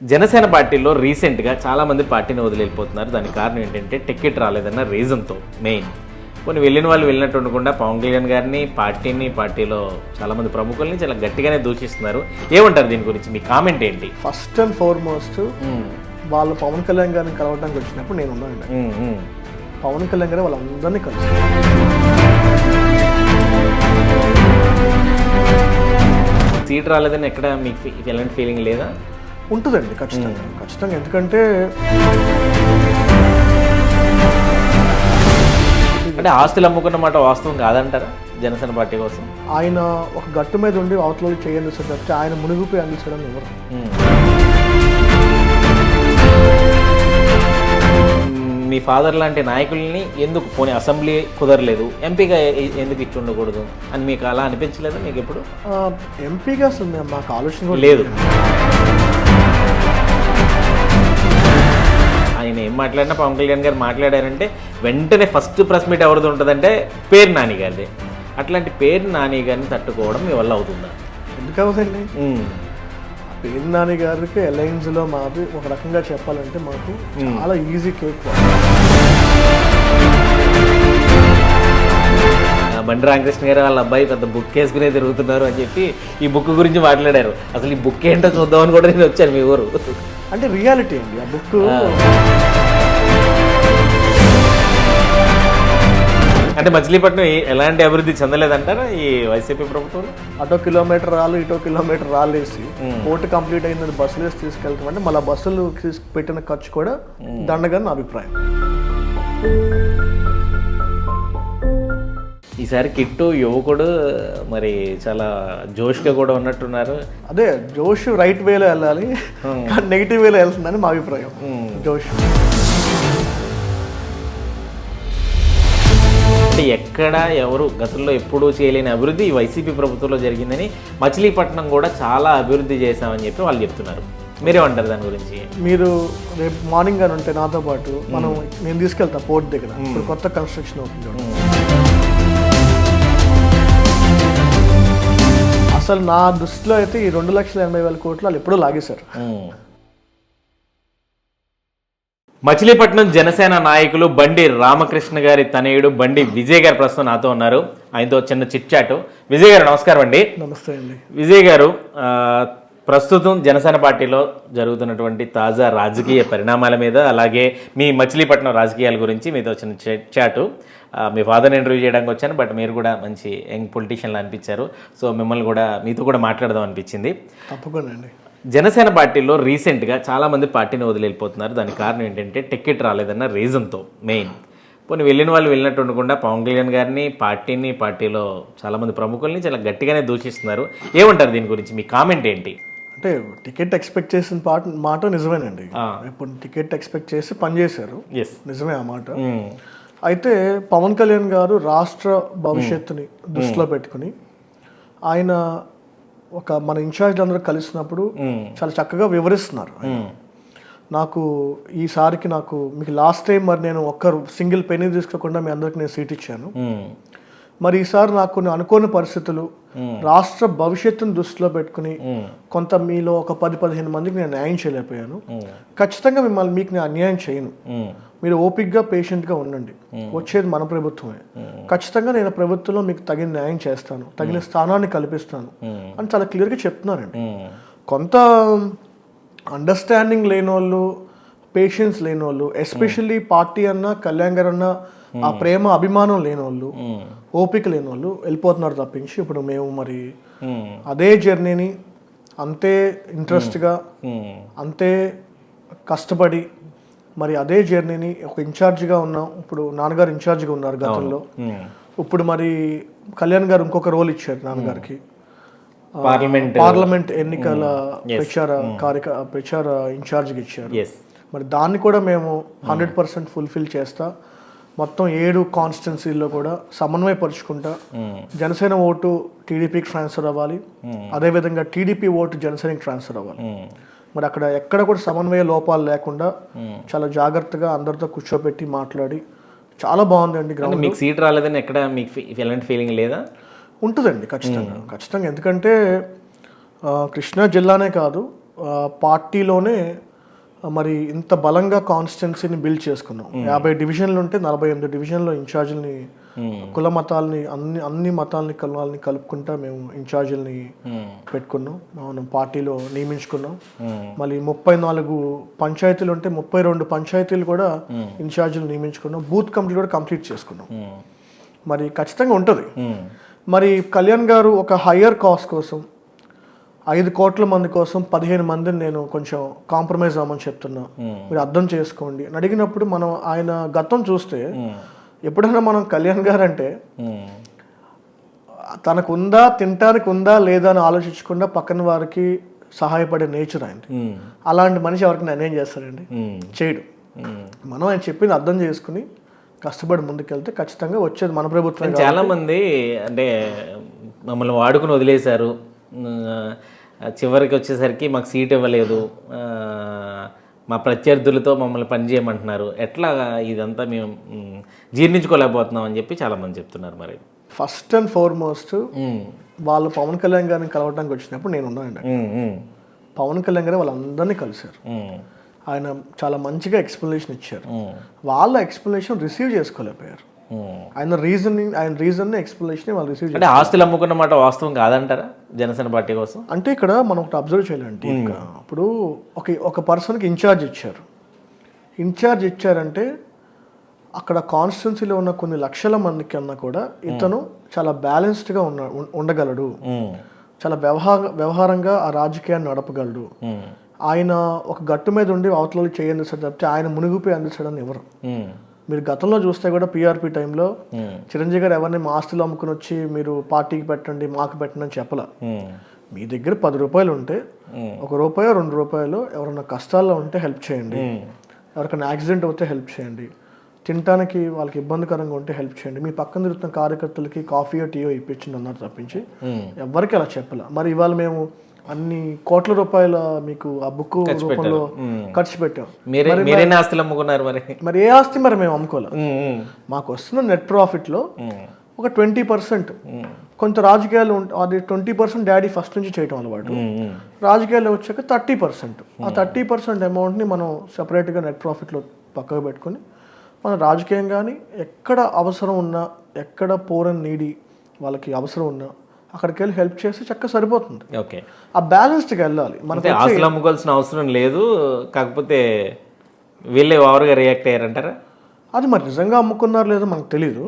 జనసేన పార్టీలో రీసెంట్గా చాలామంది పార్టీని వదిలి వెళ్ళిపోతున్నారు దానికి కారణం ఏంటంటే టికెట్ రాలేదన్న రీజన్తో మెయిన్. కొన్ని వెళ్ళిన వాళ్ళు వెళ్ళినట్టు ఉండకుండా పవన్ కళ్యాణ్ గారిని పార్టీని పార్టీలో చాలామంది ప్రముఖుల్ని చాలా గట్టిగానే దూషిస్తున్నారు. ఏమంటారు దీని గురించి? మీ కామెంట్ ఏంటి? ఫస్ట్ అండ్ ఫార్మోస్ట్ వాళ్ళు పవన్ కళ్యాణ్ గారిని కలవడానికి వచ్చినప్పుడు నేను ఉన్నాను. పవన్ కళ్యాణ్ గారు వాళ్ళందరినీ కలిసి సీట్ రాలేదని ఎక్కడ మీకు ఎలాంటి ఫీలింగ్ లేదా? ఉంటుందండి ఖచ్చితంగా. ఖచ్చితంగా. ఎందుకంటే అంటే ఆస్తులు అమ్ముకున్న మాట వాస్తవం కాదంటారా జనసేన పార్టీ కోసం? ఆయన ఒక గట్టు మీద ఉండి అవతల చేయండి తప్పితే ఆయన మునిగిపోయి అందించడం ఎవరు. మీ ఫాదర్ లాంటి నాయకుల్ని ఎందుకు పోనీ అసెంబ్లీ కుదరలేదు? ఎంపీగా ఎందుకు ఇచ్చి ఉండకూడదు? అని మీకు అలా అనిపించలేదు మీకు ఎప్పుడు? ఎంపీగా మాకు ఆలోచన లేదు. ఏం మాట్లాడినా పవన్ కళ్యాణ్ గారు మాట్లాడారంటే వెంటనే ఫస్ట్ ప్రెస్ మీట్ ఎవరిది ఉంటుందంటే పేరు నాని గారిది. అట్లాంటి పేరు నాని గారిని తట్టుకోవడం మీ వల్ల అవుతుందా? ఎందుకు. పేరు నాని గారికి అలయన్స్లో మాది ఒక రకంగా చెప్పాలంటే మాకు చాలా ఈజీ కేక్ బండి రామకృష్ణ గారు వాళ్ళ అబ్బాయి పెద్ద బుక్ వేసుకునే తిరుగుతున్నారు అని చెప్పి ఈ బుక్ గురించి మాట్లాడారు. అసలు ఈ బుక్ ఏంటో చూద్దామని కూడా నేను వచ్చాను మీ ఊరు. అంటే రియాలిటీ అండి. ఆ బుక్ అంటే మచిలీపట్నం ఎలాంటి అభివృద్ధి చెందలేదంటారా ఈ వైసీపీ ప్రభుత్వం? అటో కిలోమీటర్ రాళ్ళు ఇటో కిలోమీటర్ రాళ్ళు వేసి కోర్టు కంప్లీట్ అయిందని బస్సులు వేసి తీసుకెళ్తాం అంటే మళ్ళీ బస్సులు పెట్టిన ఖర్చు కూడా దండగా నా అభిప్రాయం. ఈసారి కిట్టు యువకుడు మరి చాలా జోష్గా కూడా ఉన్నట్టున్నారు. అదే జోష్ రైట్ వేలో వెళ్ళాలి నెగిటివ్ వేలో వెళ్తుందని మా అభిప్రాయం. జోష్. అంటే ఎక్కడ ఎవరు గతంలో ఎప్పుడూ చేయలేని అభివృద్ధి ఈ వైసీపీ ప్రభుత్వంలో జరిగిందని మచిలీపట్నం కూడా చాలా అభివృద్ధి చేశామని చెప్పి వాళ్ళు చెప్తున్నారు. మీరేమంటారు దాని గురించి? మీరు రేపు మార్నింగ్ అని ఉంటే నాతో పాటు మనం నేను తీసుకెళ్తా పోర్ట్ దగ్గర. ఇప్పుడు కొత్త కన్స్ట్రక్షన్ అవుతుంది అసలు నా దృష్టిలో అయితే ఈ రెండు లక్షల ఎనభై వేల కోట్లు వాళ్ళు ఎప్పుడూ లాగేశారు. మచిలీపట్నం జనసేన నాయకులు బండి రామకృష్ణ గారి తనయుడు బండి విజయ్ గారు ప్రస్తుతం నాతో ఉన్నారు. ఆయనతో చిన్న చిట్ చాటు. విజయ్ గారు నమస్కారం అండి. నమస్తే అండి. విజయ్ గారు ఆ, ప్రస్తుతం జనసేన పార్టీలో జరుగుతున్నటువంటి తాజా రాజకీయ పరిణామాల మీద అలాగే మీ మచిలీపట్నం రాజకీయాల గురించి మీతో చిన్న చిట్ చాటు. మీ ఫాదర్ని ఇంటర్వ్యూ చేయడానికి వచ్చాను బట్ మీరు కూడా మంచి యంగ్ పొలిటీషియన్లు అనిపించారు. సో మిమ్మల్ని కూడా మీతో కూడా మాట్లాడదాం అనిపించింది. తప్పకుండా అండి జనసేన పార్టీలో రీసెంట్గా చాలామంది పార్టీని వదిలి వెళ్ళిపోతున్నారు దానికి కారణం ఏంటంటే టికెట్ రాలేదన్న రీజన్తో మెయిన్ పోనీ వెళ్ళిన వాళ్ళు వెళ్ళినట్టు ఉండకుండా పవన్ కళ్యాణ్ గారిని పార్టీని పార్టీలో చాలామంది ప్రముఖుల్ని చాలా గట్టిగానే దూషిస్తున్నారు. ఏమంటారు దీని గురించి? మీ కామెంట్ ఏంటి? అంటే టికెట్ ఎక్స్పెక్ట్ చేసిన పాట మాట నిజమేనండి. ఇప్పుడు టికెట్ ఎక్స్పెక్ట్ చేసి పనిచేశారు నిజమే ఆ మాట. అయితే పవన్ కళ్యాణ్ గారు రాష్ట్ర భవిష్యత్తుని దృష్టిలో పెట్టుకుని ఆయన ఒక మన ఇన్ఛార్జ్ అందరూ కలిసినప్పుడు చాలా చక్కగా వివరిస్తున్నారు నాకు ఈసారికి నాకు మీకు లాస్ట్ టైం మరి నేను ఒక్క సింగిల్ పెనీ తీసుకోకుండా మీ అందరికి నేను సీట్ ఇచ్చాను. మరి ఈసారి నాకు కొన్ని అనుకోని పరిస్థితులు. రాష్ట్ర భవిష్యత్తును దృష్టిలో పెట్టుకుని కొంత మీలో ఒక పది పదిహేను మందికి నేను న్యాయం చేయలేకపోయాను. ఖచ్చితంగా మిమ్మల్ని మీకు నేను అన్యాయం చేయను. మీరు ఓపిక్గా పేషెంట్గా ఉండండి. వచ్చేది మన ప్రభుత్వమే. ఖచ్చితంగా నేను ప్రభుత్వంలో మీకు తగిన న్యాయం చేస్తాను. తగిన స్థానాన్ని కల్పిస్తాను. అని చాలా క్లియర్గా చెప్తున్నారండి. కొంత అండర్స్టాండింగ్ లేని వాళ్ళు పేషెన్స్ లేని వాళ్ళు ఎస్పెషల్లీ పార్టీ అన్న కళ్యాణ్ గారు అన్న ఆ ప్రేమ అభిమానం లేని వాళ్ళు ఓపిక లేని వాళ్ళు వెళ్ళిపోతున్నారు తప్పించి ఇప్పుడు మేము మరి అదే జర్నీని అంతే ఇంట్రెస్ట్గా అంతే కష్టపడి మరి అదే జర్నీని ఒక ఇన్ఛార్జిగా ఉన్నాం ఇప్పుడు నాన్నగారు ఇన్ఛార్జిగా ఉన్నారు గతంలో. ఇప్పుడు మరి కళ్యాణ్ గారు ఇంకొక రోల్ ఇచ్చారు నాన్నగారికి. పార్లమెంట్. పార్లమెంట్ ఎన్నికల ప్రచార కార్యక ప్రచార ఇన్ఛార్జ్గా ఇచ్చారు. మరి దాన్ని కూడా మేము. హండ్రెడ్ పర్సెంట్ ఫుల్ఫిల్ చేస్తా. మొత్తం ఏడు కాన్స్టిట్యున్సీల్లో కూడా సమన్వయపరుచుకుంటా జనసేన ఓటు టీడీపీకి ట్రాన్స్ఫర్ అవ్వాలి. అదేవిధంగా టీడీపీ ఓటు జనసేనకి ట్రాన్స్ఫర్ అవ్వాలి. మరి అక్కడ ఎక్కడ కూడా సమన్వయ లోపాలు లేకుండా చాలా జాగ్రత్తగా అందరితో కూర్చోబెట్టి మాట్లాడి చాలా బాగుందండి గ్రౌండ్. మీకు సీట్ రాలేదని ఎక్కడ మీకు ఎలాంటి ఫీలింగ్ లేదా? ఉంటుందండి ఖచ్చితంగా. ఖచ్చితంగా. ఎందుకంటే కృష్ణా జిల్లానే కాదు పార్టీలోనే మరి ఇంత బలంగా కాన్స్టిట్యున్సీని బిల్డ్ చేసుకున్నాం. యాభై డివిజన్లు ఉంటే నలభై ఎనిమిది డివిజన్లో ఇన్ఛార్జీలని కుల మతాలని అన్ని అన్ని మతాలని కులాలని కలుపుకుంటా మేము ఇన్ఛార్జీలని పెట్టుకున్నాం. మనం పార్టీలో నియమించుకున్నాం. మళ్ళీ ముప్పై నాలుగు పంచాయతీలు ఉంటే ముప్పై రెండు పంచాయతీలు కూడా ఇన్ఛార్జీలు నియమించుకున్నాం. బూత్ కమిటీ కూడా కంప్లీట్ చేసుకున్నాం. మరి ఖచ్చితంగా ఉంటుంది. మరి కళ్యాణ్ గారు ఒక హయ్యర్ కాస్ట్ కోసం ఐదు కోట్ల మంది కోసం పదిహేను మందిని నేను కొంచెం కాంప్రమైజ్ అవ్వమని చెప్తున్నా. మీరు అర్థం చేసుకోండి. అని అడిగినప్పుడు మనం ఆయన గతం చూస్తే ఎప్పుడైనా మనం కళ్యాణ్ గారు అంటే తనకు ఉందా తినటానికి ఉందా లేదా అని ఆలోచించకుండా పక్కన వారికి సహాయపడే నేచర్ ఆయనది. అలాంటి మనిషి ఎవరికి అన్యాయం చేస్తారండి చేయడు. మనం ఆయన చెప్పింది అర్థం చేసుకుని కష్టపడి ముందుకెళ్తే ఖచ్చితంగా వచ్చేది మన ప్రభుత్వం చాలా మంది అంటే మమ్మల్ని వాడుకుని వదిలేశారు. చివరికి వచ్చేసరికి మాకు సీట్ ఇవ్వలేదు. మా ప్రత్యర్థులతో మమ్మల్ని పని చేయమంటున్నారు. ఎట్లా ఇదంతా మేము జీర్ణించుకోలేకపోతున్నాం అని చెప్పి చాలా మంది చెప్తున్నారు మరి. ఫస్ట్ అండ్ ఫార్మోస్ట్ వాళ్ళు పవన్ కళ్యాణ్ గారిని కలవడానికి వచ్చినప్పుడు నేను మ్, పవన్ కళ్యాణ్ గారు వాళ్ళందరినీ కలిశారు. ఆయన చాలా మంచిగా ఎక్స్ప్లెనేషన్ ఇచ్చారు. వాళ్ళ ఎక్స్ప్లెనేషన్ రిసీవ్ చేసుకోలేకపోయారు. ఆయన రీజన్ ఆయన రీజన్ ఎక్స్ప్లెనేషన్ వాళ్ళు రిసీవ్ అంటే ఆస్తులు అమ్ముకున్న మాట వాస్తవం కాదంటారా? జనసేన పార్టీ కోసం? అంటే ఇక్కడ మనం ఒకటి అబ్జర్వ్ చేయాలంటే ఇంకా ఇప్పుడు ఒక ఒక పర్సన్కి ఇన్ఛార్జ్ ఇచ్చారు. ఇన్ఛార్జ్ ఇచ్చారంటే అక్కడ కాన్స్టిట్యున్సీలో ఉన్న కొన్ని లక్షల మంది కన్నా కూడా ఇతను చాలా బ్యాలెన్స్డ్గా ఉన్న ఉండగలడు. చాలా వ్యవహార వ్యవహారంగా ఆ రాజకీయాన్ని నడపగలడు. ఆయన ఒక గట్టు మీద ఉండి అవతల చేయందిస్తాడు తప్పితే ఆయన మునిగిపోయి అందించడం ఎవరు? మీరు గతంలో చూస్తే కూడా పీఆర్పీ టైంలో మ్, చిరంజీవి గారు ఎవరిని మా ఆస్తులు అమ్ముకుని వచ్చి మీరు పార్టీకి పెట్టండి మాకు పెట్టండి అని చెప్పలా. మ్, మీ దగ్గర పది రూపాయలు ఉంటే మ్. ఒక రూపాయో రెండు రూపాయలు ఎవరైనా కష్టాల్లో ఉంటే హెల్ప్ చేయండి. ఎవరికైనా యాక్సిడెంట్ అవుతే హెల్ప్ చేయండి. తినడానికి వాళ్ళకి ఇబ్బందికరంగా ఉంటే హెల్ప్ చేయండి. మీ పక్కన తిరుగుతున్న కార్యకర్తలకి కాఫీయో టీయో ఇప్పించింది అన్నారు తప్పించి. ఎవరికి అలా చెప్పాల. మరి ఇవాళ మేము అన్ని కోట్ల రూపాయల మీకు ఆ బుక్ రూపంలో. ఖర్చు పెట్టాం మీరే మీరేనా ఆస్తులు అమ్ముకున్నారు మరి? మరి ఏ ఆస్తి మరి మేము మ్, మాకు వస్తున్న నెట్ ప్రాఫిట్లో ఒక ట్వంటీ పర్సెంట్. కొంత రాజకీయాలు అది ట్వంటీ పర్సెంట్ డాడీ ఫస్ట్ నుంచి చేయటం అలవాటు. రాజకీయాల్లో వచ్చాక థర్టీ పర్సెంట్. ఆ థర్టీ పర్సెంట్ అమౌంట్ని మనం సపరేట్గా నెట్ ప్రాఫిట్లో పక్కకు పెట్టుకొని మన రాజకీయం కానీ ఎక్కడ అవసరం ఉన్నా ఎక్కడ పోరని నీడి వాళ్ళకి అవసరం ఉన్నా అక్కడికి వెళ్ళి హెల్ప్ చేస్తే చక్కగా సరిపోతుంది. ఓకే. ఆ బ్యాలెన్స్డ్కి వెళ్ళాలి. మన అంటే ఆస్తులు అమ్ముకోవాల్సిన అవసరం లేదు కాకపోతే వీళ్ళే ఓవర్గా రియాక్ట్ అయ్యారంటారా? అది మరి నిజంగా అమ్ముకున్నారు లేదో మనకు తెలియదు.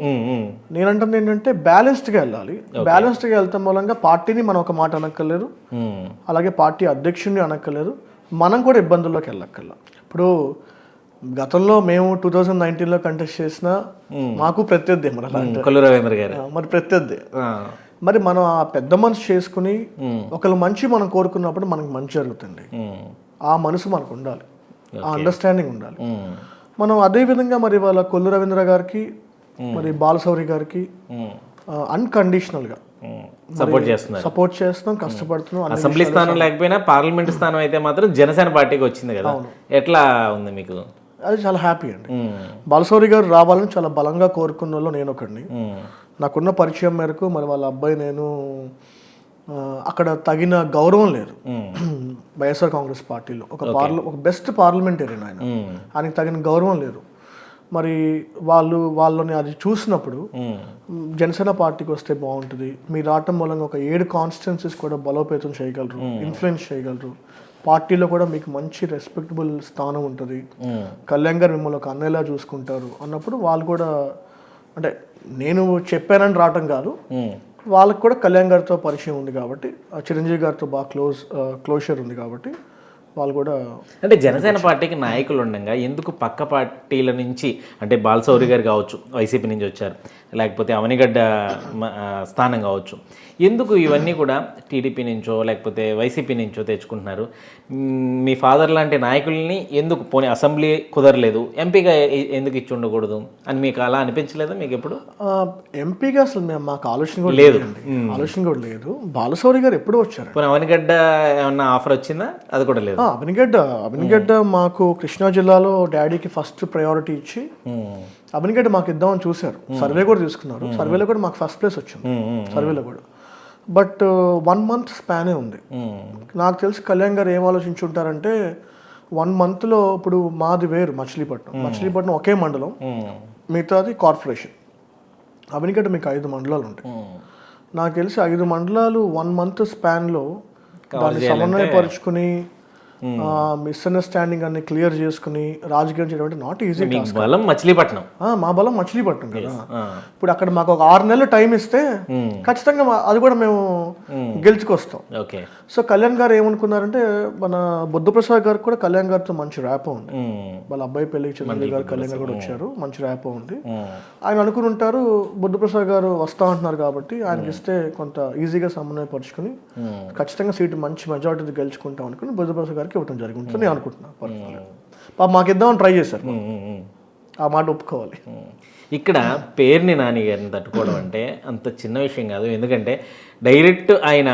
నేనంటుంది ఏంటంటే బ్యాలెన్స్డ్గా వెళ్ళాలి. బ్యాలెన్స్డ్గా వెళ్తాం మూలంగా పార్టీని మనం ఒక మాట అనక్కర్లేదు. అలాగే పార్టీ అధ్యక్షుడిని అనక్కర్లేదు. మనం కూడా ఇబ్బందుల్లోకి వెళ్ళక్కర్లా. ఇప్పుడు గతంలో మేము టూ థౌజండ్ నైన్టీన్లో కంటెస్ట్ చేసిన మాకు ప్రత్యర్థి మరి రవీంద్ర గారు. ప్రత్యర్థి. మరి మనం ఆ పెద్ద మనసు చేసుకుని ఒకళ్ళు మంచి మనం కోరుకున్నప్పుడు మనకి మంచి జరుగుతుంది. ఆ మనసు మనకు ఉండాలి. ఆ అండర్స్టాండింగ్ ఉండాలి. మనం అదే విధంగా మరి వాళ్ళ కొల్లు రవీంద్ర గారికి మరి బాలశౌరి గారికి అన్కండిషనల్గా. సపోర్ట్ చేస్తున్నారు. సపోర్ట్ చేస్తున్నాం కష్టపడుతున్నాం అసెంబ్లీ స్థానం లేకపోయినా పార్లమెంట్ స్థానం అయితే మాత్రం జనసేన పార్టీకి వచ్చింది కదా. ఎట్లా ఉంది మీకు? అది చాలా హ్యాపీ అండి. ఉమ్, బాలశౌరి గారు రావాలని చాలా బలంగా కోరుకున్న వాళ్ళు నేను ఒకడిని. నాకున్న పరిచయం మేరకు మరి వాళ్ళ అబ్బాయి నేను అక్కడ తగిన గౌరవం లేదు. వైఎస్ఆర్ కాంగ్రెస్ పార్టీలో. ఒక పార్ల ఒక బెస్ట్ పార్లమెంటేరియన్ ఆయన. ఆయనకి తగిన గౌరవం లేదు. మరి వాళ్ళు వాళ్ళని అది చూసినప్పుడు జనసేన పార్టీకి వస్తే బాగుంటుంది. మీరు రావటం మూలంగా ఒక ఏడు కాన్స్టిట్యున్సీస్ కూడా బలోపేతం చేయగలరు ఇన్ఫ్లుయెన్స్ చేయగలరు. పార్టీలో కూడా మీకు మంచి రెస్పెక్టబుల్ స్థానం ఉంటుంది. కళ్యాణ్ గారు మిమ్మల్ని ఒక అన్నయ్యలా చూసుకుంటారు అన్నప్పుడు వాళ్ళు కూడా అంటే నేను చెప్పానని రావటం కాదు. వాళ్ళకి కూడా కళ్యాణ్ గారితో పరిచయం ఉంది కాబట్టి ఆ చిరంజీవి గారితో బాగా క్లోజ్ క్లోజర్ ఉంది కాబట్టి వాళ్ళు కూడా అంటే జనసేన పార్టీకి నాయకులు ఉండగా ఎందుకు పక్క పార్టీల నుంచి అంటే బాలసౌరి గారు కావచ్చు వైసీపీ నుంచి వచ్చారు లేకపోతే అవనిగడ్డ స్థానం కావచ్చు ఎందుకు ఇవన్నీ కూడా టీడీపీ నుంచో లేకపోతే వైసీపీ నుంచో తెచ్చుకుంటున్నారు? మ్, ఫాదర్ లాంటి నాయకుల్ని ఎందుకు పోనీ అసెంబ్లీ కుదరలేదు? ఎంపీగా ఎందుకు ఇచ్చి ఉండకూడదు? అని మీకు అలా అనిపించలేదా మీకు ఎప్పుడు? ఎంపీగా అసలు మేము మాకు ఆలోచన కూడా లేదు. ఆలోచన కూడా లేదు. బాలశౌరి గారు ఎప్పుడూ వచ్చారు? పోనీ అవనిగడ్డ ఏమన్నా ఆఫర్ వచ్చిందా? అది కూడా లేదు. అభినగడ్డ అభినగడ్డ మాకు కృష్ణా జిల్లాలో డాడీకి ఫస్ట్ ప్రయారిటీ ఇచ్చి ఉమ్, అభినగడ్డ మాకు ఇద్దామని చూశారు. సర్వే కూడా తీసుకున్నారు. సర్వేలో కూడా మాకు ఫస్ట్ ప్లేస్ వచ్చింది. సర్వేలో కూడా. బట్ వన్ మంత్ స్పానే ఉంది. ఉమ్, నాకు తెలిసి కళ్యాణ్ గారు ఏం ఆలోచించుంటారంటే వన్ మంత్లో ఇప్పుడు మాది వేరు మచిలీపట్నం. మచిలీపట్నం ఒకే మండలం. ఉమ్, మిగతాది కార్పొరేషన్. అవనికట్ట మీకు ఐదు మండలాలు ఉంటాయి. నాకు తెలిసి ఐదు మండలాలు వన్ మంత్ స్పాన్లో దాన్ని సమన్వయపరుచుకుని మిస్అండర్స్టాండింగ్ అన్ని క్లియర్ చేసుకుని రాజకీయం చేయడం అంటే నాట్ ఈజీ బలం మచిలీపట్నం. మా బలం మచిలీపట్నం కదా. ఇప్పుడు అక్కడ మాకు ఒక ఆరు నెలలు టైం ఇస్తే ఉమ్, ఖచ్చితంగా అది కూడా మేము గెలుచుకొస్తాం. ఓకే సో కళ్యాణ్ గారు ఏమనుకున్నారంటే మన బుద్ధప్రసాద్ గారికి కూడా కళ్యాణ్ గారితో మంచి ర్యాప్ ఉంది. వాళ్ళ అబ్బాయి పెళ్ళికి చిరంజీవి గారు కళ్యాణ్ గారు కూడా వచ్చారు మంచి ర్యాప్ ఉంది. ఆయన అనుకుని ఉంటారు బుద్ధప్రసాద్ గారు వస్తా అంటున్నారు కాబట్టి ఆయనకి ఇస్తే కొంత ఈజీగా సమన్వయపరుచుకుని. ఖచ్చితంగా సీటు మంచి మెజారిటీ గెలుచుకుంటాం అనుకుని బుద్ధప్రసాద్ గారికి ఇవ్వడం జరిగింది. నేను అనుకుంటున్నాను. పాప మాకు ఇద్దామని ట్రై చేశారు. ఆ మాట ఒప్పుకోవాలి. ఇక్కడ పేరుని నాని గారిని తట్టుకోవడం అంటే అంత చిన్న విషయం కాదు. ఎందుకంటే డైరెక్ట్ ఆయన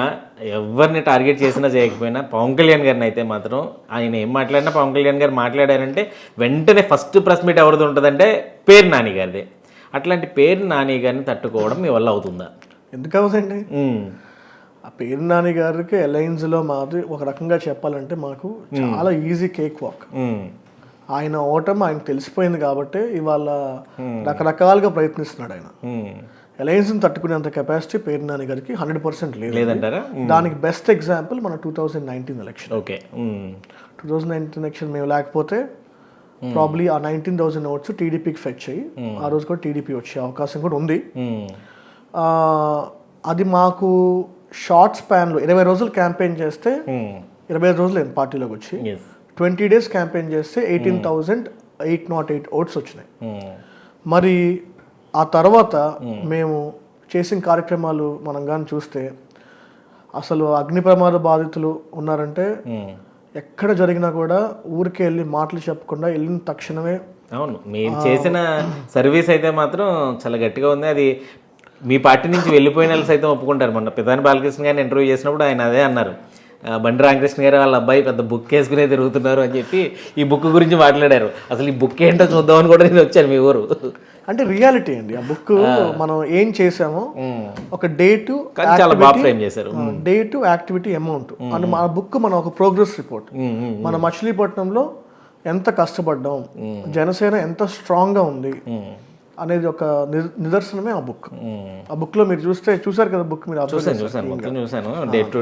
ఎవరిని టార్గెట్ చేసినా చేయకపోయినా పవన్ కళ్యాణ్ గారిని అయితే మాత్రం ఆయన ఏం మాట్లాడినా పవన్ కళ్యాణ్ గారు మాట్లాడారంటే వెంటనే ఫస్ట్ ప్రెస్ మీట్ ఎవరిది ఉంటుందంటే పేరు నాని గారిదే. అట్లాంటి పేరు నాని గారిని తట్టుకోవడం మీ వల్ల అవుతుందా? ఎందుకు ఉమ్, ఆ పేరు నాని గారికి alliance లో మాది ఒక రకంగా చెప్పాలంటే మాకు చాలా ఈజీ కేక్ వాక్. ఆయన ఓటం ఆయనకు తెలిసిపోయింది కాబట్టి ఇవాళ రకరకాలుగా ప్రయత్నిస్తున్నాడు ఆయన. ఉమ్. అలయన్స్ని తట్టుకునేంత కెపాసిటీ పేరు నాని గారికి హండ్రెడ్ పర్సెంట్ లేదు లేదంటారా? దానికి బెస్ట్ ఎగ్జాంపుల్ మన two thousand nineteen election okay. Two thousand nineteen election మేము లేకపోతే ప్రాబ్లీ ఆ నైన్టీన్ థౌసండ్ ఓట్స్ టీడీపీకి ఫెచ్ అయ్యి ఆ రోజు కూడా టీడీపీ వచ్చే అవకాశం కూడా ఉంది. అది మాకు షార్ట్ స్పాన్లో ఇరవై రోజులు క్యాంపెయిన్ చేస్తే ఉమ్. ఇరవై రోజులు అయింది పార్టీలోకి వచ్చి. ట్వంటీ డేస్ క్యాంపెయిన్ చేస్తే eighteen thousand eight nought eight votes వచ్చినాయి. ఉమ్, మరి ఆ తర్వాత మేము చేసిన కార్యక్రమాలు మనం కానీ చూస్తే అసలు అగ్ని ప్రమాద బాధితులు ఉన్నారంటే. ఎక్కడ జరిగినా కూడా ఊరికే వెళ్ళి మాటలు చెప్పకుండా వెళ్ళిన తక్షణమే అవును. మీరు చేసిన సర్వీస్ అయితే మాత్రం చాలా గట్టిగా ఉంది. అది మీ పార్టీ నుంచి వెళ్ళిపోయిన వాళ్ళు సైతం ఒప్పుకుంటారు. మొన్న పితాని బాలకృష్ణ గారిని ఇంటర్వ్యూ చేసినప్పుడు ఆయన అదే అన్నారు. బండి రామకృష్ణ గారు వాళ్ళ అబ్బాయి పెద్ద బుక్ వేసుకునే తిరుగుతున్నారు అని చెప్పి ఈ బుక్ గురించి మాట్లాడారు. అసలు ఈ బుక్ ఏంటో చూద్దామని కూడా నేను వచ్చాను మీ ఊరు. అంటే రియాలిటీ అండి. ఆ బుక్ మనం ఏం చేసామో. ఒక డేటు కానీ చాలా బాగా ఫ్రేమ్ చేశారు. డేటు యాక్టివిటీ అమౌంట్ అని మన బుక్ మన ఒక ప్రోగ్రెస్ రిపోర్ట్ మన మచిలీపట్నంలో ఎంత కష్టపడ్డాం జనసేన ఎంత స్ట్రాంగ్గా ఉంది అనేది ఒక నిద- నిదర్శనమే ఆ బుక్. ఆ బుక్లో మీరు చూస్తే చూసారు కదా బుక్ మీరు చూసాను చూసాను మొత్తం చూసాను డే టు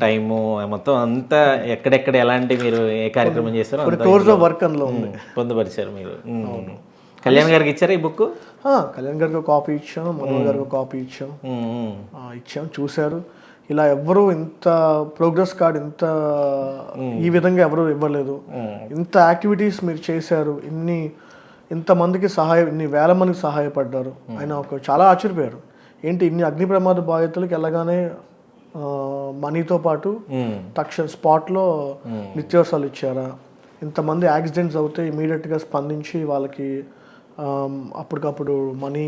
టైము మొత్తం అంతా ఎక్కడెక్కడ ఎలాంటి మీరు ఏ కార్యక్రమం అంతా క్లోజ్ ఆఫ్ వర్క్ అందులో ఉంది. పొందుపరిచారు మీరు. కళ్యాణ్ గారికి ఇచ్చారా ఈ బుక్ కళ్యాణ్ గారికి ఒక కాపీ ఇచ్చాం మనోహర్ గారికి ఒక కాపీ ఇచ్చాం. ఇచ్చాం చూశారు. ఇలా ఎవ్వరూ ఇంత ప్రోగ్రెస్ కార్డ్ ఇంత ఈ విధంగా ఎవరు ఇవ్వలేదు. ఇంత యాక్టివిటీస్ మీరు చేశారు ఇన్ని ఇంతమందికి సహాయం ఇన్ని వేల మందికి సహాయపడ్డారు. ఆయన ఒక చాలా ఆశ్చర్యపోయారు. ఏంటి ఇన్ని అగ్ని ప్రమాద బాధితులకు వెళ్ళగానే మనీతో పాటు తక్షణ స్పాట్లో నిత్యావసరాలు ఇచ్చారా? ఇంతమంది యాక్సిడెంట్స్ అవుతే ఇమీడియట్గా స్పందించి వాళ్ళకి అప్పటికప్పుడు మనీ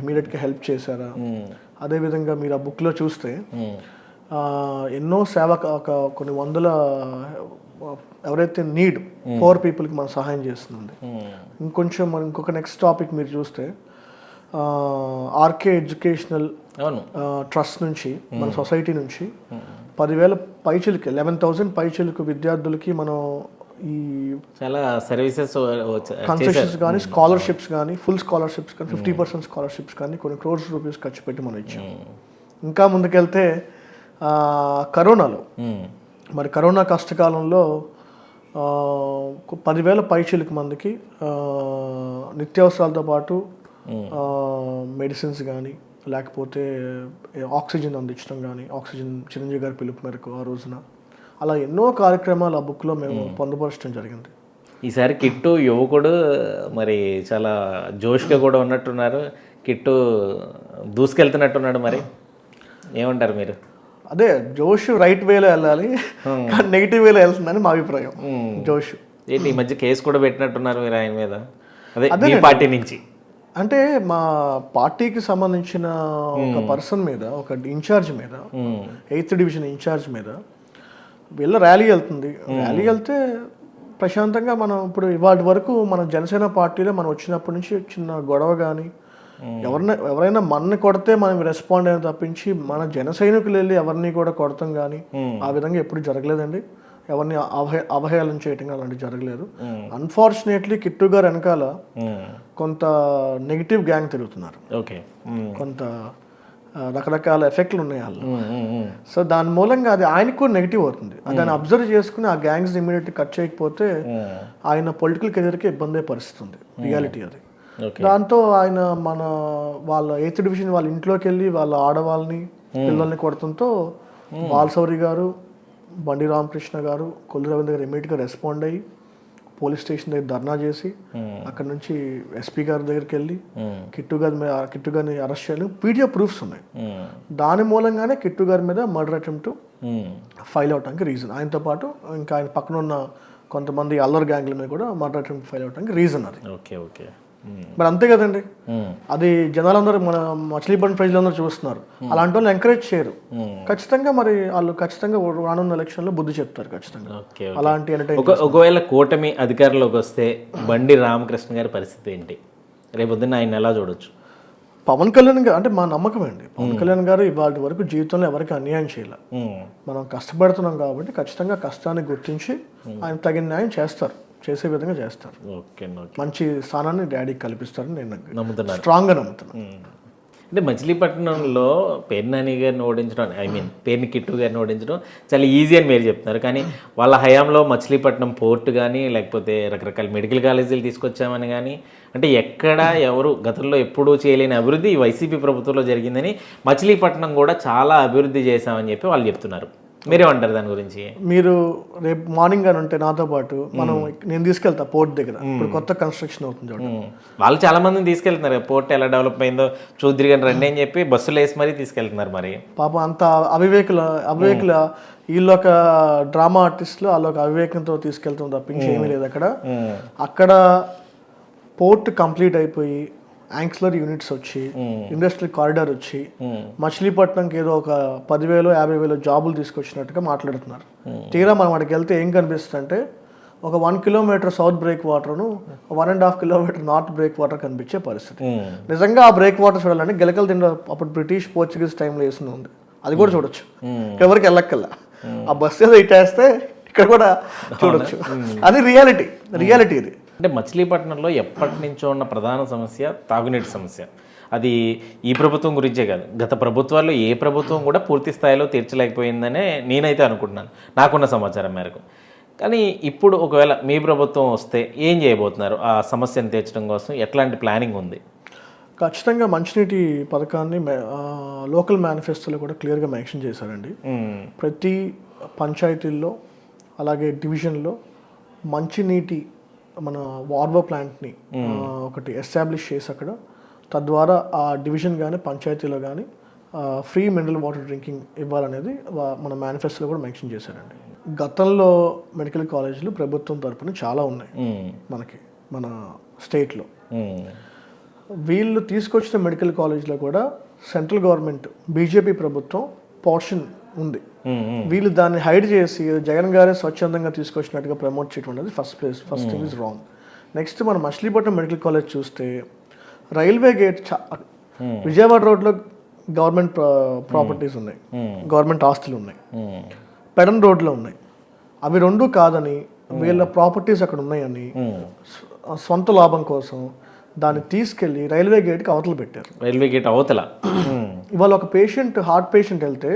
ఇమీడియట్గా హెల్ప్ చేశారా? అదేవిధంగా మీరు ఆ బుక్లో చూస్తే ఎన్నో సేవ ఒక కొన్ని వందల ఎవరైతే నీడ్ పవర్ పీపుల్కి మనం సహాయం చేస్తుంది ఇంకొంచెం మనం ఇంకొక నెక్స్ట్ టాపిక్ మీరు చూస్తే ఆర్కే ఎడ్యుకేషనల్ ట్రస్ట్ నుంచి మన సొసైటీ నుంచి పదివేల పైచిలకి లెవెన్ థౌసండ్ పైచిలకు విద్యార్థులకి మనం ఈ చాలా సర్వీసెస్ కన్సెషన్స్ కానీ స్కాలర్షిప్స్ కానీ ఫుల్ స్కాలర్షిప్స్ కానీ ఫిఫ్టీ పర్సెంట్ స్కాలర్షిప్స్ కానీ కొన్ని క్రోర్స్ రూపీస్ ఖర్చు పెట్టి మనం ఇచ్చాం. ఇంకా ముందుకెళ్తే కరోనాలో మరి కరోనా కష్టకాలంలో పదివేల పైచిలకు మందికి నిత్యావసరాలతో పాటు మెడిసిన్స్ కానీ లేకపోతే ఆక్సిజన్ అందించడం కానీ ఆక్సిజన్ చిరంజీవి గారి పిలుపు మేరకు ఆ రోజున. అలా ఎన్నో కార్యక్రమాలు ఆ బుక్లో మేము. పొందుపరచడం జరిగింది. ఈసారి కిట్టు యువకుడు మరి చాలా జోష్గా కూడా ఉన్నట్టున్నారు. కిట్టు దూసుకెళ్తున్నట్టున్నాడు మరి. ఏమంటారు మీరు? అదే జోష్ రైట్ వేలో వెళ్ళాలి కానీ నెగిటివ్ వేలో వెళ్తుందని మా అభిప్రాయం. జోష్. ఏంటి ఈ మధ్య కేసు కూడా పెట్టినట్టున్నారు మీరు ఆయన మీద? అదే మీ పార్టీ నుంచి. అంటే మా పార్టీకి సంబంధించిన ఒక పర్సన్ మీద ఒక ఇన్ఛార్జ్ మీద ఎయిత్ డివిజన్ ఇన్ఛార్జ్ మీద వీళ్ళ ర్యాలీ వెళ్తుంది. ర్యాలీ వెళ్తే ప్రశాంతంగా మనం ఇప్పుడు ఇవాటి వరకు మన జనసేన పార్టీలో మనం వచ్చినప్పటి నుంచి చిన్న గొడవ కానీ ఎవరిన ఎవరైనా మనని కొడితే మనం రెస్పాండ్ అయిన తప్పించి మన జన సైనికులు వెళ్ళి ఎవరిని కూడా కొడతాం కానీ ఆ విధంగా ఎప్పుడు జరగలేదండి. ఎవరిని అవహే అవహేళన చేయటం అలాంటివి జరగలేదు. అన్ఫార్చునేట్లీ కిట్టు గారు వెనకాల కొంత నెగిటివ్ గ్యాంగ్ తిరుగుతున్నారు. ఓకే. కొంత రకరకాల ఎఫెక్ట్లు ఉన్నాయి వాళ్ళు. సో దాని మూలంగా అది ఆయనకు కూడా నెగిటివ్ అవుతుంది. దాన్ని అబ్జర్వ్ చేసుకుని ఆ గ్యాంగ్స్ ఇమీడియట్ కట్ చేయకపోతే ఆయన పొలిటికల్ కెరీర్కి ఇబ్బంది అయ్యే పరిస్థితి ఉంది రియాలిటీ అది. దాంతో ఆయన మన వాళ్ళ ఎయిత్ డివిజన్ వాళ్ళ ఇంట్లోకి వెళ్ళి వాళ్ళ ఆడవాళ్ళని పిల్లల్ని కొడటంతో బాలసౌరి గారు బండి రామకృష్ణ గారు కొల్లు రవీంద్ర గారు ఇమీడియట్గా రెస్పాండ్ అయ్యి పోలీస్ స్టేషన్ దగ్గర ధర్నా చేసి అక్కడ నుంచి ఎస్పీ గారి దగ్గరికి వెళ్ళి. కిట్టు గారి మీద కిట్టు గారిని అరెస్ట్ చేయడం పీడిఎఫ్ ప్రూఫ్స్ ఉన్నాయి. దాని మూలంగానే కిట్టు గారి మీద మర్డర్ అటెంప్ట్. ఫైల్ అవడానికి రీజన్ ఆయనతో పాటు ఇంకా ఆయన పక్కన ఉన్న కొంతమంది అల్లర్ గ్యాంగ్ల మీద కూడా మర్డర్ అటెంప్ట్ ఫైల్ అవడానికి రీజన్ అది ఓకే ఓకే. మరి అంతే కదండి. మ్మ్. అది జనాలందరూ మన మచిలీపట్నం ప్రజలందరూ చూస్తున్నారు. అలాంటి వాళ్ళు ఎంకరేజ్ చేయరు. ఖచ్చితంగా మరి వాళ్ళు ఖచ్చితంగా రానున్న ఎలక్షన్లో బుద్ధి చెప్తారు ఖచ్చితంగా. అలాంటి ఒకవేళ కూటమి అధికారంలోకి వస్తే బండి రామకృష్ణ గారి పరిస్థితి ఏంటి? రేపొద్దున ఆయన ఎలా చూడొచ్చు? పవన్ కళ్యాణ్ గారు అంటే మా నమ్మకం అండి. పవన్ కళ్యాణ్ గారు ఇవాళ వరకు జీవితంలో ఎవరికి అన్యాయం చేయాలి. మనం కష్టపడుతున్నాం కాబట్టి ఖచ్చితంగా కష్టాన్ని గుర్తించి ఆయన తగిన న్యాయం చేస్తారు. చేసే విధంగా చేస్తారు. Okay okay. మంచి స్థానాన్ని డాడీకి కల్పిస్తారని నేను నమ్ముతున్నారు. స్ట్రాంగ్గా నమ్ముతున్నాను. మ్మ్. అంటే మచిలీపట్నంలో పేరు నాని గారిని ఓడించడం ఐ మీన్ పేరుని కిట్టు గారిని ఓడించడం చాలా ఈజీ అని మీరు చెప్తున్నారు. కానీ వాళ్ళ హయాంలో మచిలీపట్నం పోర్ట్ కానీ లేకపోతే రకరకాల మెడికల్ కాలేజీలు తీసుకొచ్చామని కానీ అంటే ఎక్కడ ఎవరు గతంలో ఎప్పుడూ చేయలేని అభివృద్ధి వైసీపీ ప్రభుత్వంలో జరిగిందని మచిలీపట్నం కూడా చాలా అభివృద్ధి చేశామని చెప్పి వాళ్ళు చెప్తున్నారు. మీరేమంటారు దాని గురించి. మీరు రేపు మార్నింగ్ అని ఉంటే నాతో పాటు మనం నేను తీసుకెళ్తా పోర్ట్ దగ్గర. ఇప్పుడు కొత్త కన్స్ట్రక్షన్ అవుతుంది చూడండి. వాళ్ళు చాలా మందిని తీసుకెళ్తున్నారు పోర్ట్ ఎలా డెవలప్ అయిందో చూద్దరి కానీ రండి అని చెప్పి బస్సులు వేసి మరీ తీసుకెళ్తున్నారు మరి. పాపం అంత అవివేకుల అవివేకుల వీళ్ళు ఒక డ్రామా ఆర్టిస్టులు వాళ్ళు ఒక అవివేకంతో తీసుకెళ్తాం తప్పించి ఏమీ లేదు అక్కడ. అక్కడ పోర్ట్ కంప్లీట్ అయిపోయి యాంక్సిలర్ యూనిట్స్ వచ్చి ఇండస్ట్రియల్ కారిడార్ వచ్చి మ్మ్. మచిలీపట్నంకి ఏదో ఒక పదివేలు యాభై వేలు జాబులు తీసుకొచ్చినట్టుగా మాట్లాడుతున్నారు. తీరా మనం అక్కడికి వెళ్తే ఏం కనిపిస్తుంది అంటే ఒక వన్ కిలోమీటర్ సౌత్ బ్రేక్ వాటర్ను one and half kilometre north break water కనిపించే పరిస్థితి. నిజంగా ఆ బ్రేక్ వాటర్ చూడాలంటే గెలకలు తిండ అప్పుడు బ్రిటిష్ పోర్చుగీస్ టైంలో వేసింది ఉంది. అది కూడా చూడొచ్చు. ఎవరికి వెళ్ళక్కల్లా ఆ బస్సు ఏదో ఇట్టేస్తే ఇక్కడ కూడా చూడొచ్చు. అది రియాలిటీ రియాలిటీ ఇది. అంటే మచిలీపట్నంలో ఎప్పటి నుంచో ఉన్న ప్రధాన సమస్య తాగునీటి సమస్య. అది ఈ ప్రభుత్వం గురించే కాదు. గత ప్రభుత్వాల్లో ఏ ప్రభుత్వం కూడా పూర్తి స్థాయిలో తీర్చలేకపోయిందనే నేనైతే అనుకుంటున్నాను. నాకున్న సమాచారం మేరకు. కానీ ఇప్పుడు ఒకవేళ మీ ప్రభుత్వం వస్తే ఏం చేయబోతున్నారు? ఆ సమస్యను తీర్చడం కోసం ఎట్లాంటి ప్లానింగ్ ఉంది? ఖచ్చితంగా మంచినీటి పథకాన్ని లోకల్ మేనిఫెస్టోలో కూడా క్లియర్గా మెన్షన్ చేశారండి. ప్రతి పంచాయతీల్లో అలాగే డివిజన్లో మంచినీటి మన వార్వో ప్లాంట్ని ఒకటి ఎస్టాబ్లిష్ చేసి అక్కడ తద్వారా ఆ డివిజన్ కానీ పంచాయతీలో కానీ ఫ్రీ మినరల్ వాటర్ డ్రింకింగ్ ఇవ్వాలనేది మన మేనిఫెస్టోలో కూడా మెన్షన్ చేశారండి గతంలో మెడికల్ కాలేజీలు ప్రభుత్వం తరపున చాలా ఉన్నాయి. మనకి మన స్టేట్లో. వీళ్ళు తీసుకొచ్చిన మెడికల్ కాలేజ్లో కూడా సెంట్రల్ గవర్నమెంట్ బీజేపీ ప్రభుత్వం పోర్షన్ ఉంది. వీళ్ళు దాన్ని హైడ్ చేసి జగన్ గారే స్వచ్ఛందంగా తీసుకొచ్చినట్టుగా ప్రమోట్ చేయడం అనేది first place first thing is wrong next మనం మచిలీపట్నం మెడికల్ కాలేజ్ చూస్తే రైల్వే గేట్ విజయవాడ రోడ్లో గవర్నమెంట్ ప్రాపర్టీస్ ఉన్నాయి. గవర్నమెంట్ ఆస్తులు ఉన్నాయి. పెడన్ రోడ్లో ఉన్నాయి. అవి రెండు కాదని వీళ్ళ ప్రాపర్టీస్ అక్కడ ఉన్నాయని సొంత లాభం కోసం దాన్ని తీసుకెళ్ళి రైల్వే గేట్కి అవతల పెట్టారు. రైల్వే గేట్ అవతల. ఇవాళ ఒక పేషెంట్ హార్ట్ పేషెంట్ వెళ్తే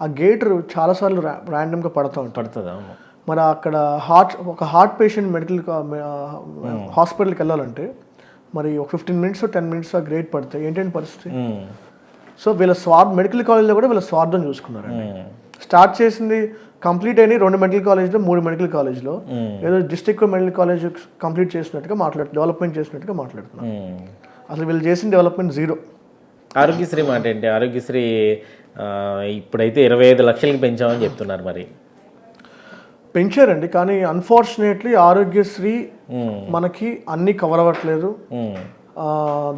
ఆ గేట్ చాలాసార్లు ర్యాండమ్గా పడతా పడుతుంది మరి అక్కడ హార్ట్ ఒక హార్ట్ పేషెంట్ మెడికల్ హాస్పిటల్కి వెళ్ళాలంటే మరి ఒక ఫిఫ్టీన్ మినిట్స్ టెన్ మినిట్స్ ఆ గ్రేట్ పడితే ఏంటంటే పరిస్థితి. సో వీళ్ళ స్వార్థ మెడికల్ కాలేజ్లో కూడా వీళ్ళ స్వార్థం చూసుకున్నారండి. మ్మ్. స్టార్ట్ చేసింది కంప్లీట్ అయినాయి రెండు మెడికల్ కాలేజ్లో మూడు మెడికల్ కాలేజ్లో. ఏదో డిస్ట్రిక్ట్ మెడికల్ కాలేజ్ కంప్లీట్ చేసినట్టుగా మాట్లాడు డెవలప్మెంట్ చేసినట్టుగా మాట్లాడుతున్నారు. మ్మ్. అసలు వీళ్ళు చేసిన డెవలప్మెంట్ జీరో. ఆరోగ్యశ్రీ మాట ఏంటి? ఆరోగ్యశ్రీ ఇప్పుడైతే ఇరవై ఐదు లక్షలకి పెంచామని చెప్తున్నారు మరి పెంచారండి కానీ అన్ఫార్చునేట్లీ ఆరోగ్యశ్రీ. మనకి అన్ని కవర్ అవ్వట్లేదు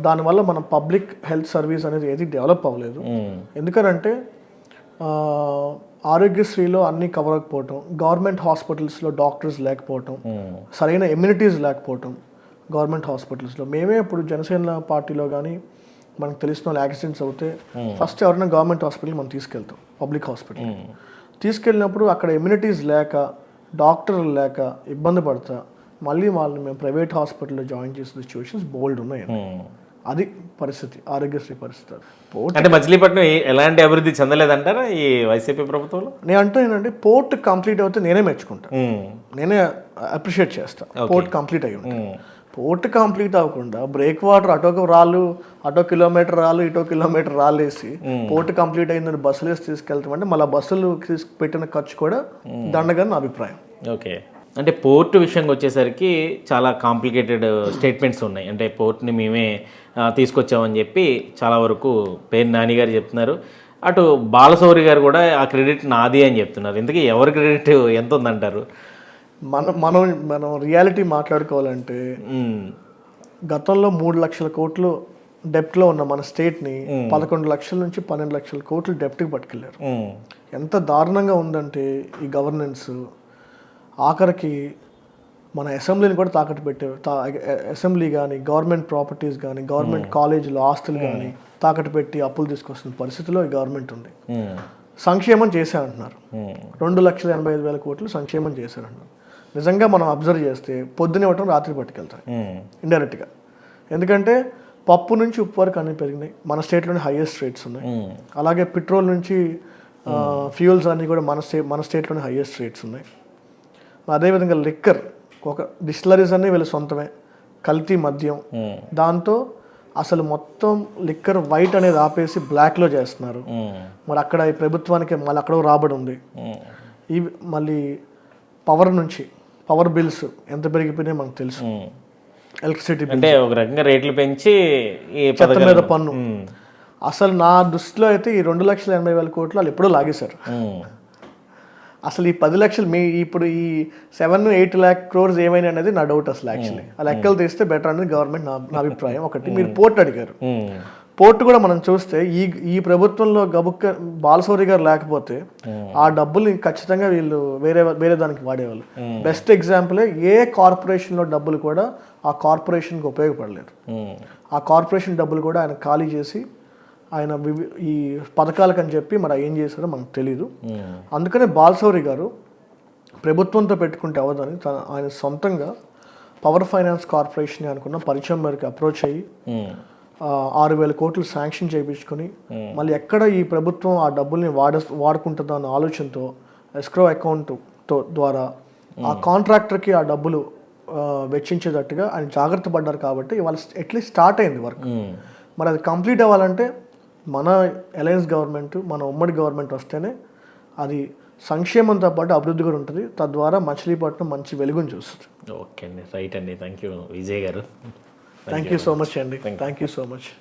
దానివల్ల మన పబ్లిక్ హెల్త్ సర్వీస్ అనేది ఏది డెవలప్ అవ్వలేదు. ఎందుకనంటే ఆరోగ్యశ్రీలో అన్ని కవర్ అవ్వకపోవటం గవర్నమెంట్ హాస్పిటల్స్లో డాక్టర్స్ లేకపోవటం. సరైన ఎమ్యూనిటీస్ లేకపోవటం గవర్నమెంట్ హాస్పిటల్స్లో మేమే ఇప్పుడు జనసేన పార్టీలో కానీ మనకు తెలిసిన వాళ్ళు యాక్సిడెంట్స్ అవుతే ఫస్ట్ ఎవరైనా గవర్నమెంట్ హాస్పిటల్ మనం తీసుకెళ్తాం పబ్లిక్ హాస్పిటల్. తీసుకెళ్ళినప్పుడు అక్కడ ఎమ్యూనిటీస్ లేక డాక్టర్లు లేక ఇబ్బంది పడతా మళ్ళీ వాళ్ళని మేము ప్రైవేట్ హాస్పిటల్లో జాయిన్ చేసిన సిచ్యువేషన్స్ బోల్డ్ ఉన్నాయి అది పరిస్థితి ఆరోగ్యశ్రీ పరిస్థితి అంటే మచిలీపట్నం ఎలాంటి అభివృద్ధి చెందలేదంటారా ఈ వైసీపీ ప్రభుత్వంలో? నేను అంటే ఏంటంటే పోర్ట్ కంప్లీట్ అవుతే నేనే మెచ్చుకుంటా. నేనే అప్రిషియేట్ చేస్తా. పోర్ట్ కంప్లీట్ అయ్యి ఉంటుంది పోర్ట్ కంప్లీట్ అవ్వకుండా బ్రేక్ వాటర్ అటోక రాళ్ళు అటో కిలోమీటర్ రాళ్ళు ఇటో కిలోమీటర్ రాళ్ళు వేసి పోర్ట్ కంప్లీట్ అయిందని బస్సులు వేసి తీసుకెళ్తామంటే మళ్ళీ బస్సులు పెట్టిన ఖర్చు కూడా దండగా నా అభిప్రాయం. ఓకే. అంటే పోర్టు విషయంకి వచ్చేసరికి చాలా కాంప్లికేటెడ్ స్టేట్మెంట్స్ ఉన్నాయి. అంటే పోర్ట్ని మేమే తీసుకొచ్చామని చెప్పి చాలా వరకు పేరు నాని గారు చెప్తున్నారు. అటు బాలశౌరి గారు కూడా ఆ క్రెడిట్ నాది అని చెప్తున్నారు. ఇందుకే ఎవరి క్రెడిట్ ఎంత ఉందంటారు మనం మనం మనం రియాలిటీ మాట్లాడుకోవాలంటే గతంలో మూడు లక్షల కోట్లు డెప్ట్లో ఉన్న మన స్టేట్ని పదకొండు లక్షల నుంచి పన్నెండు లక్షల కోట్లు డెప్ట్కి పట్టుకెళ్ళారు ఎంత దారుణంగా ఉందంటే ఈ గవర్నెన్స్ ఆఖరికి మన అసెంబ్లీని కూడా తాకట్టు పెట్టే అసెంబ్లీ కానీ గవర్నమెంట్ ప్రాపర్టీస్ కానీ గవర్నమెంట్ కాలేజీలో ఆస్తులు కానీ తాకట్టు పెట్టి అప్పులు తీసుకొస్తున్న పరిస్థితిలో ఈ గవర్నమెంట్ ఉంది. సంక్షేమం చేశారంటున్నారు. రెండు లక్షల ఎనభై ఐదు వేల కోట్లు సంక్షేమం చేశారంటున్నారు. నిజంగా మనం అబ్జర్వ్ చేస్తే పొద్దున ఇవ్వటం రాత్రి పట్టుకెళ్తాయి ఉమ్, ఇండైరెక్ట్గా ఎందుకంటే పప్పు నుంచి ఉప్పు వరకు అన్ని పెరిగినాయి. మన స్టేట్లోనే హైయెస్ట్ రేట్స్ ఉన్నాయి. ఉమ్, అలాగే పెట్రోల్ నుంచి ఫ్యూయల్స్ అన్నీ కూడా మన స్టే మన స్టేట్లోనే హైయెస్ట్ రేట్స్ ఉన్నాయి. అదేవిధంగా లిక్కర్ ఒక డిస్టిలరీస్ అన్నీ వీళ్ళ సొంతమే. కల్తీ మద్యం. ఉమ్, దాంతో అసలు మొత్తం లిక్కర్ వైట్ అనేది ఆపేసి బ్లాక్లో చేస్తున్నారు. మరి అక్కడ ఈ ప్రభుత్వానికి మళ్ళీ అక్కడ రాబడి ఉంది. ఈ మళ్ళీ పవర్ నుంచి పవర్ బిల్స్ ఎంత పెరిగిపోయినాయి మనకు తెలుసు. ఎలక్ట్రిసిటీ అంటే ఒక రకంగా రేట్లు పెంచి ఈ చెత్త మీద పన్ను. అసలు నా దృష్టిలో అయితే ఈ రెండు లక్షల ఎనభై వేల కోట్లు వాళ్ళు ఎప్పుడో లాగేశారు. అసలు ఈ పది లక్షలు మీ ఇప్పుడు ఈ సెవెన్ ఎయిట్ ల్యాక్ క్రోర్స్ ఏమైనా అనేది నా డౌట్ అసలు యాక్చువల్లీ ఆ లెక్కలు తీస్తే బెటర్ అనేది గవర్నమెంట్ నా అభిప్రాయం. ఒకటి మీరు పోర్ట్ అడిగారు. పోర్ట్ కూడా మనం చూస్తే ఈ ఈ ప్రభుత్వంలో గబుక్క బాలసౌరి గారు లేకపోతే ఆ డబ్బులు ఖచ్చితంగా వీళ్ళు వేరే వేరే దానికి వాడేవాళ్ళు. బెస్ట్ ఎగ్జాంపులే ఏ కార్పొరేషన్లో డబ్బులు కూడా ఆ కార్పొరేషన్కి ఉపయోగపడలేదు. ఆ కార్పొరేషన్ డబ్బులు కూడా ఆయన ఖాళీ చేసి ఆయన ఈ పథకాలకు అని చెప్పి మరి ఏం చేశారో మనకు తెలియదు ఉమ్, అందుకనే బాలసౌరి గారు ప్రభుత్వంతో పెట్టుకుంటే అవ్వదని తన ఆయన సొంతంగా పవర్ ఫైనాన్స్ కార్పొరేషన్ అనుకున్న పరిచయం మేరకు అప్రోచ్ అయ్యి ఆరు వేల కోట్లు శాంక్షన్ చేయించుకొని మళ్ళీ ఎక్కడ ఈ ప్రభుత్వం ఆ డబ్బుల్ని వాడ వాడుకుంటుందో అన్న ఆలోచనతో ఎస్క్రో అకౌంట్తో ద్వారా ఆ కాంట్రాక్టర్కి ఆ డబ్బులు వెచ్చించేటట్టుగా ఆయన జాగ్రత్త పడ్డారు కాబట్టి ఇవాళ అట్లీస్ట్ స్టార్ట్ అయింది వర్క్. ఉమ్. మరి అది కంప్లీట్ అవ్వాలంటే మన అలయన్స్ గవర్నమెంట్ మన ఉమ్మడి గవర్నమెంట్ వస్తేనే అది సంక్షేమంతో పాటు అభివృద్ధి కూడా ఉంటుంది. తద్వారా మచిలీపట్నం మంచి వెలుగుని చూస్తుంది. ఓకే అండి. రైట్ అండి. థ్యాంక్ యూ విజయ్ గారు. Thank you so much, Henry. Thank you so much.